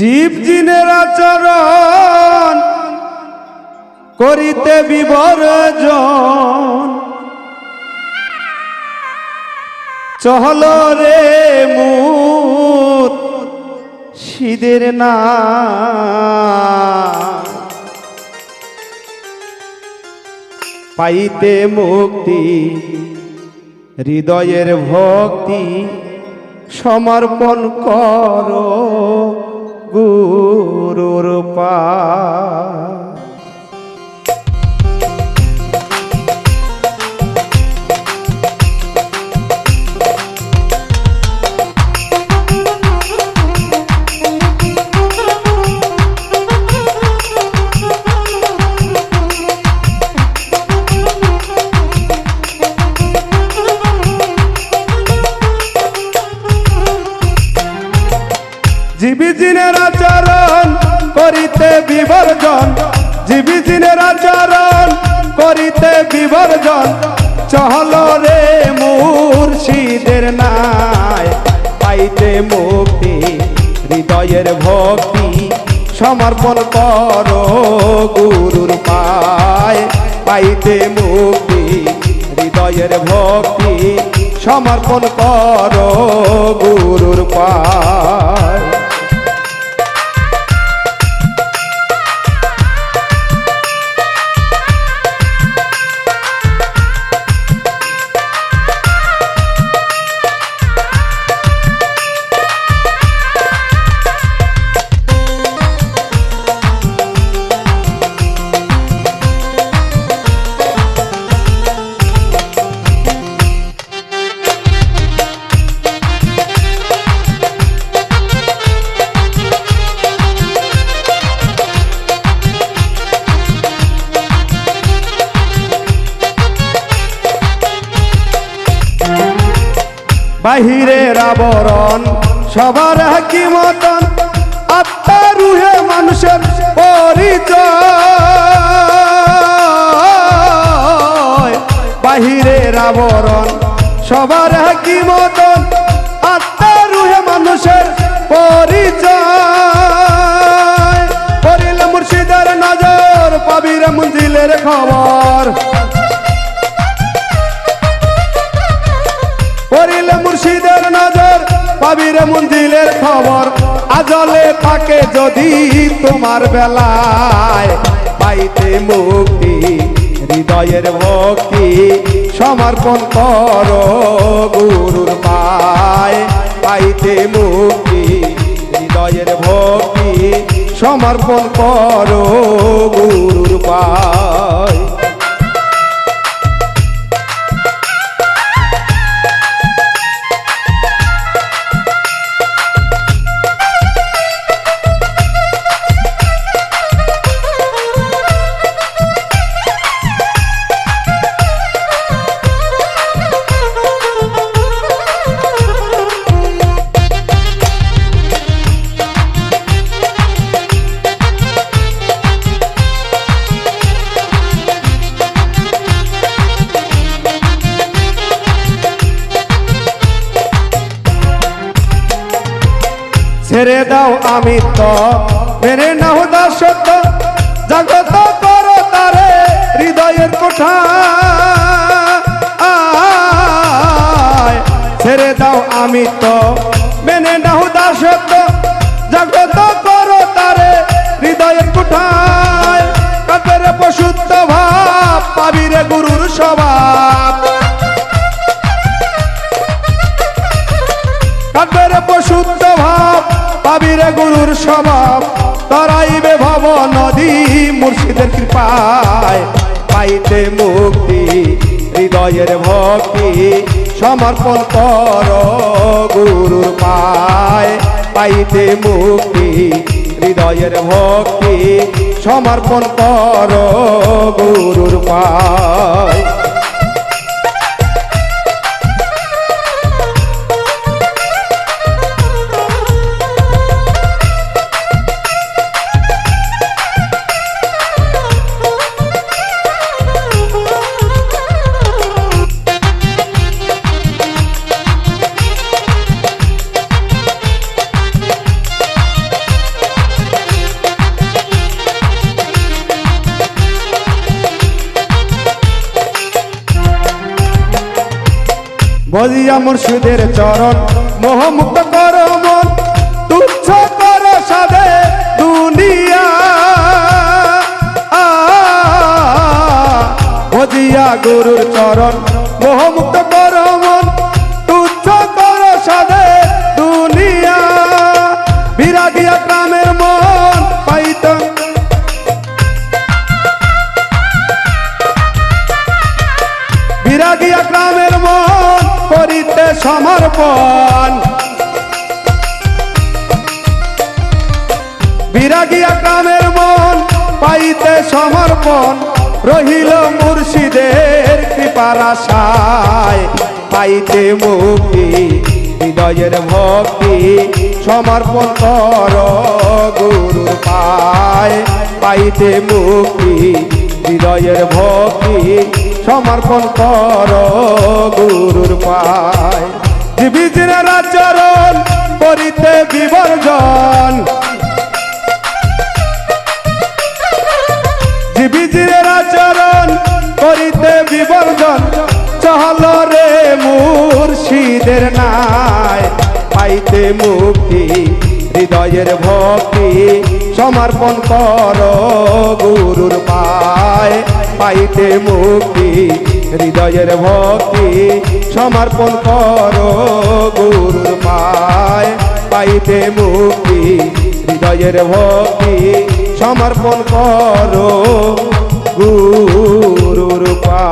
জীব জিনের আচরণ করিতে বিবর্জন। চহল রে মুত, সিদের না। পাইতে মুক্তি, হৃদয়ের ভক্তি সমর্পণ কর। গুরুর পা জীবী জিনের আচরণ করিতে বিবর্জন। জীবী জিনের আচরণ করিতে বিবর্জন। চহল রে মুর্শিদের নাই, পাইতে মুক্তি, হৃদয়ের ভক্তি সমর্পণ কর গুরুর পায়। পাইতে মুক্তি, হৃদয়ের ভক্তি সমর্পণ কর গুরুর পায়। বাহিরের আবরণ, সবার কি মতন, আত্মা, রুহে মানুষের পরিচয়। বাহিরের আবরণ, সবার কি মতন, আত্মা, রুহে মানুষের পরিচয়। করিল মুর্শিদের নজর, পাবির মঞ্জিলের খবর। যদি তোমার বেলায় পাইতে মুক্তি, হৃদয়ের ভক্তি সমর্পণ কর গুরুর পায়। পাইতে মুক্তি, হৃদয়ের ভক্তি সমর্পণ কর গুরুর পায়। ছেড়ে দাও আমি তো। মেরে নাও দাসত্ব জগত করো তারে হৃদয়ের কোঠা ছেড়ে দাও আমি তো। মেনে নাও দাসত্ব জগত করো তারে হৃদয়ের কোঠায়। কাপের পশুত্ব ভাব, পাবিরে গুরুর স্বভাব। গুরুর স্বভাব, তরাইবে ভব নদী মুর্শিদের কৃপায়। পাইতে মুক্তি, হৃদয়ের ভক্তি, সমর্পণ কর গুরুর পায়। পাইতে মুক্তি, হৃদয়ের ভক্তি, সমর্পণ কর গুরুর পায়। বজিয়া মুর্শিদের চরণ, মোহমুক্ত কর মন, তুচ্ছ কর সাদে দুনিয়া। বজিয়া গুরুর চরণ, মোহমুক্ত কর মন, তুচ্ছ কর সাদে দুনিয়া। বিরাগিয়া গ্রামের সমর্পণ বিরাগিয়া গ্রামের মন, পাইতে সমর্পণ, রহিল মুর্শিদের কৃপার আশায় পাইতে মুক্তি, হৃদয়ের ভক্তি, সমর্পণ কর গুরুর পায়। পাইতে মুক্তি, হৃদয়ের ভক্তি, সমর্পণ কর গুরুর পায়। জীবিজির আচরণ করিতে বিবর্জন। জীবিজির আচরণ করিতে বিবর্জন। চহল রে মুর্শিদের নাই, পাইতে মুক্তি, হৃদয়ের ভক্তি, সমর্পণ কর গুরুর পায়, পাইতে মুক্তি হৃদয়ের ভক্তি সমর্পণ কর গুরুর পায়। পাইতে মুক্তি হৃদয়ের ভক্তি সমর্পণ করো গুরুর পা